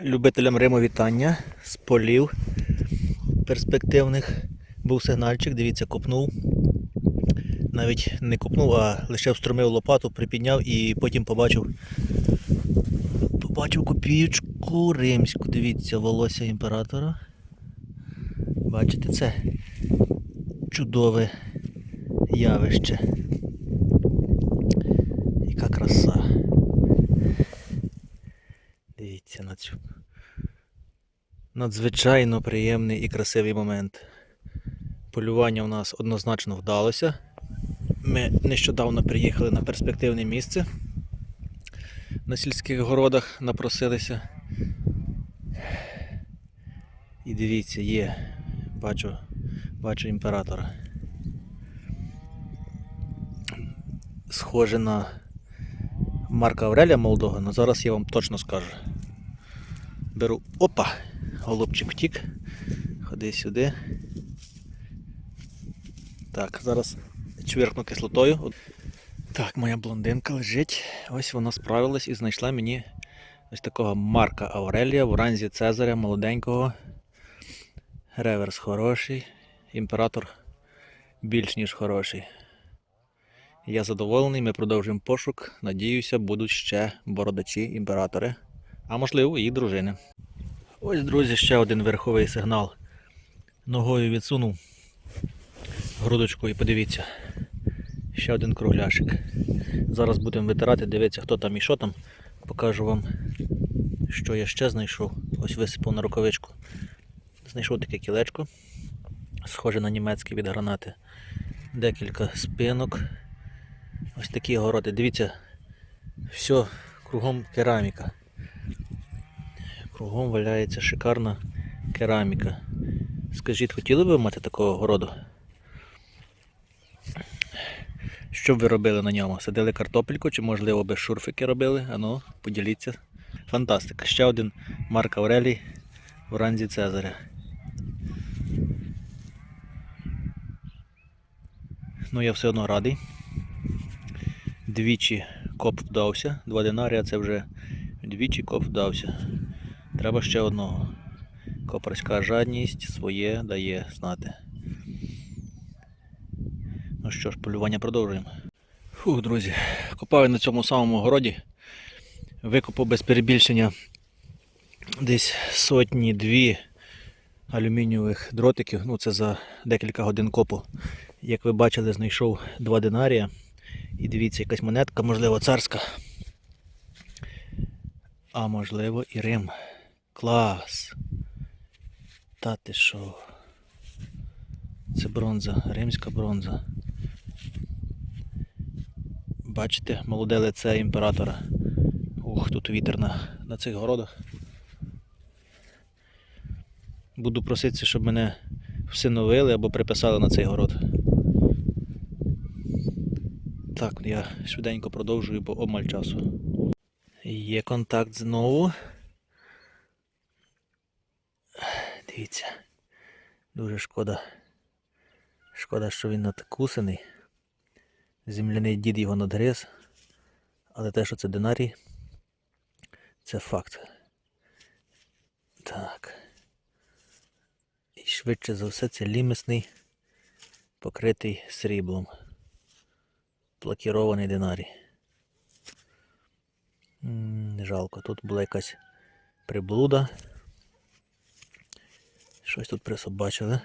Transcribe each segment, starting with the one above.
Любителям Риму вітання з полів перспективних. Був сигнальчик, дивіться, копнув. Навіть не копнув, а лише встромив лопату, припідняв і потім побачив. Побачив копієчку римську. Дивіться, волосся імператора. Бачите це? Чудове явище. Яка краса. Дивіться на цю. Надзвичайно приємний і красивий момент. Полювання у нас однозначно вдалося. Ми нещодавно приїхали на перспективне місце. На сільських городах напросилися. І дивіться, є. Бачу, бачу імператора. Схоже на Марка Авреля молодого, але зараз я вам точно скажу. Беру. Опа! Голубчик втік. Ходи сюди. Так, зараз чвиркну кислотою. Так, моя блондинка лежить. Ось вона справилась і знайшла мені ось такого Марка Аврелія в ранзі Цезаря молоденького. Реверс хороший. Імператор більш ніж хороший. Я задоволений, ми продовжуємо пошук. Надіюся, будуть ще бородачі імператори, а можливо і дружини. Ось, друзі, ще один верховий сигнал. Ногою відсунув грудочку і подивіться. Ще один кругляшик. Зараз будемо витирати, дивитися, хто там і що там. Покажу вам, що я ще знайшов. Ось висипав на рукавичку. Знайшов таке кілечко, схоже на німецьке від гранати. Декілька спинок. Ось такі городи. Дивіться, все кругом кераміка. Кругом валяється шикарна кераміка. Скажіть, хотіли б ви мати такого городу? Що б ви робили на ньому? Садили картопельку чи, можливо, би шурфики робили? Ану, поділіться. Фантастика. Ще один Марк Аврелій в ранзі Цезаря. Ну, я все одно радий. Двічі коп вдався. Два динарія це вже двічі коп вдався. Треба ще одного. Копарська жадність своє дає знати. Ну що ж, полювання продовжуємо. Фух, друзі, копаю на цьому самому городі. Викопав без перебільшення десь сотні-дві алюмінієвих дротиків. Ну, це за декілька годин копу. Як ви бачили, знайшов два динарія. І дивіться, якась монетка, можливо, царська. А можливо і Рим. Клас. Та ти що? Це бронза, римська бронза. Бачите, молоде лице імператора. Ух, тут вітер на, на цих городах. Буду проситися, щоб мене всиновили або приписали на цей город. Так, я швиденько продовжую, бо обмаль часу. Є контакт знову. Дивіться. Дуже шкода. Шкода, що він надкусаний. Земляний дід його надгриз. Але те, що це динарій, це факт. Так. І швидше за все це лімесний, покритий сріблом. Плакірований динарій. М, Жалко, тут була якась приблуда. Щось тут присобачили.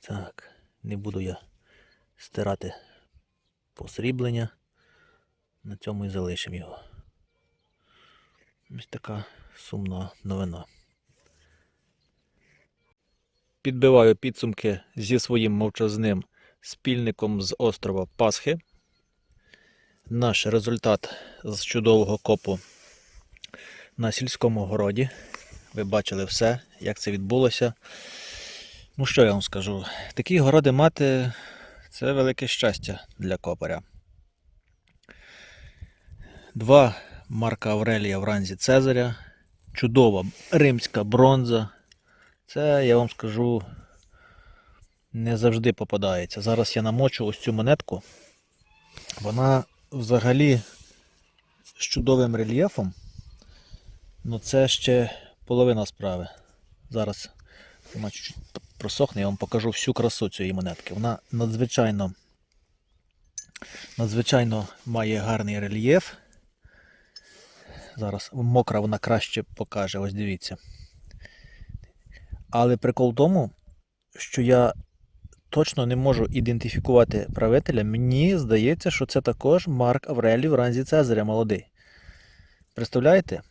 Так, не буду я стирати посріблення. На цьому і залишимо його. Ось така сумна новина. Підбиваю підсумки зі своїм мовчазним спільником з острова Пасхи. Наш результат з чудового копу на сільському городі. Ви бачили все, як це відбулося. Ну, що я вам скажу? Такі городи мати це велике щастя для копаря. Два Марка Аврелія в ранзі Цезаря. Чудова римська бронза. Це, я вам скажу, не завжди попадається. Зараз я намочу ось цю монетку. Вона взагалі з чудовим рельєфом. Ну це ще половина справи. Зараз вона чуть-чуть просохне, я вам покажу всю красу цієї монетки. Вона надзвичайно, надзвичайно має гарний рельєф. Зараз мокра вона краще покаже, ось дивіться. Але прикол в тому, що я точно не можу ідентифікувати правителя. Мені здається, що це також Марк Аврелій в ранзі Цезаря молодий. Представляєте?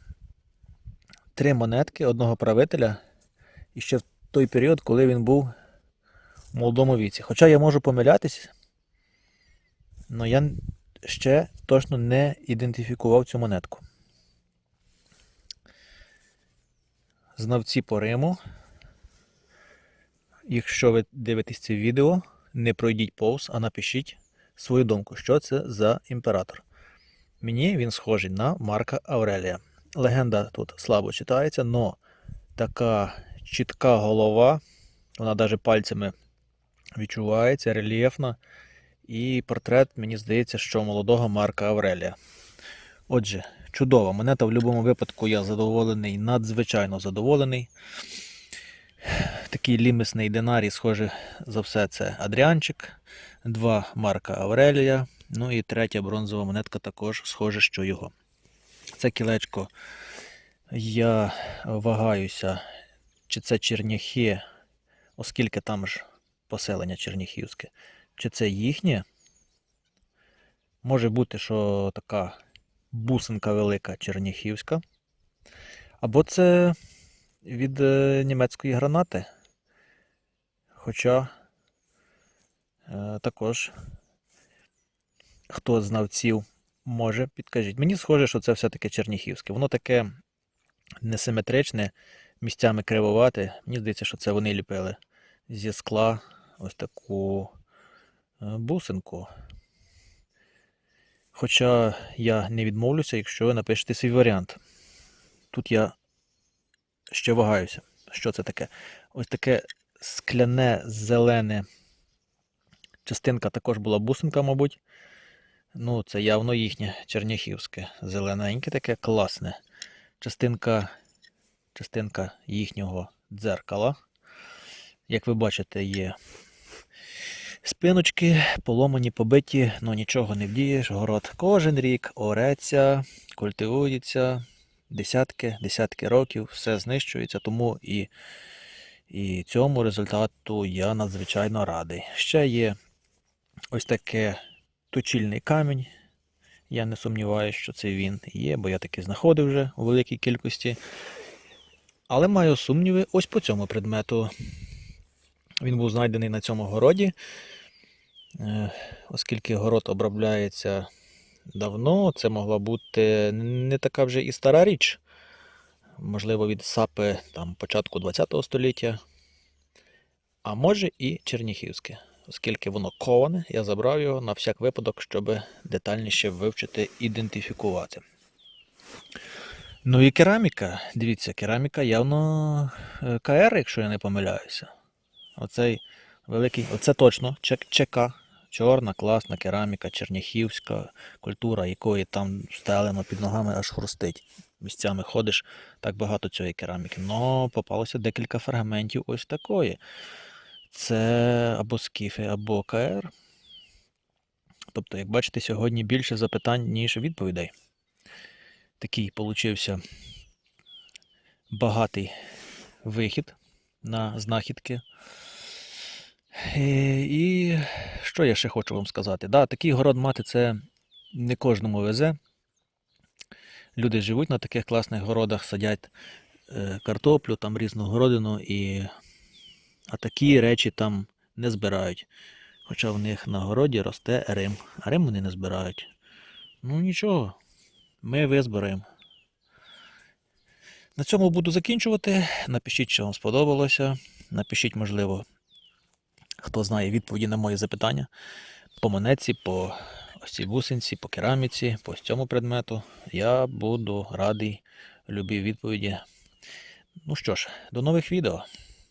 Три монетки одного правителя і ще в той період, коли він був в молодому віці. Хоча я можу помилятись, але я ще точно не ідентифікував цю монетку. Знавці по Риму. Якщо ви дивитесь це відео, не пройдіть повз, а напишіть свою думку, що це за імператор. Мені він схожий на Марка Аврелія. Легенда тут слабо читається, але така чітка голова, вона навіть пальцями відчувається, рельєфна. І портрет, мені здається, що молодого Марка Аврелія. Отже, чудова монета. В будь-якому випадку я задоволений, надзвичайно задоволений. Такий лімісний динарій, схоже за все, це Адріанчик, два Марка Аврелія. Ну і третя бронзова монетка також схоже, що його. Це кілечко. Я вагаюся, чи це черняхи, оскільки там ж поселення черніхівське, чи це їхнє. Може бути, що така бусинка велика черніхівська. Або це від е, німецької гранати. Хоча е, також хто з знавців може, підкажіть. Мені схоже, що це все-таки черніхівське. Воно таке несиметричне, місцями кривовате. Мені здається, що це вони ліпили зі скла ось таку е, бусинку. Хоча я не відмовлюся, якщо ви напишете свій варіант. Тут я ще вагаюся. Що це таке? Ось таке скляне, зелене. Частинка також була бусинка, мабуть. Ну, це явно їхнє черняхівське. Зелененьке таке класне. Частинка, частинка їхнього дзеркала. Як ви бачите, є спиночки, поломані, побиті, ну нічого не вдієш. Город кожен рік ореться, культивується, десятки, десятки років, все знищується, тому і, і цьому результату я надзвичайно радий. Ще є ось таке точильний камінь. Я не сумніваюся, що це він є, бо я таки знаходив вже у великій кількості. Але маю сумніви ось по цьому предмету. Він був знайдений на цьому городі. Е, Оскільки город обробляється давно, це могла бути не така вже і стара річ. Можливо, від сапи там, початку ХХ століття. А може і черніхівське. Оскільки воно коване, я забрав його на всяк випадок, щоб детальніше вивчити, ідентифікувати. Ну і кераміка. Дивіться, кераміка явно е, КР, якщо я не помиляюся. Оцей великий, оце точно ЧК. Чорна, класна кераміка, черняхівська культура, якої там стелено під ногами аж хрустить. Місцями ходиш, так багато цієї кераміки. Но попалося декілька фрагментів ось такої. Це або скіфи, або КР. Тобто, як бачите, сьогодні більше запитань, ніж відповідей. Такий получився багатий вихід на знахідки. Е, І що я ще хочу вам сказати? Да, такий город мати це не кожному везе. Люди живуть на таких класних городах, садять е, картоплю, там різну городину, і... а такі речі там не збирають. Хоча в них на городі росте Рим, а Рим вони не збирають. Ну нічого, ми визбираємо. На цьому буду закінчувати. Напишіть, що вам сподобалося. Напишіть, можливо, хто знає відповіді на мої запитання по монетці, по ось цій бусинці, по кераміці, по ось цьому предмету. Я буду радий любій відповіді. Ну що ж, до нових відео.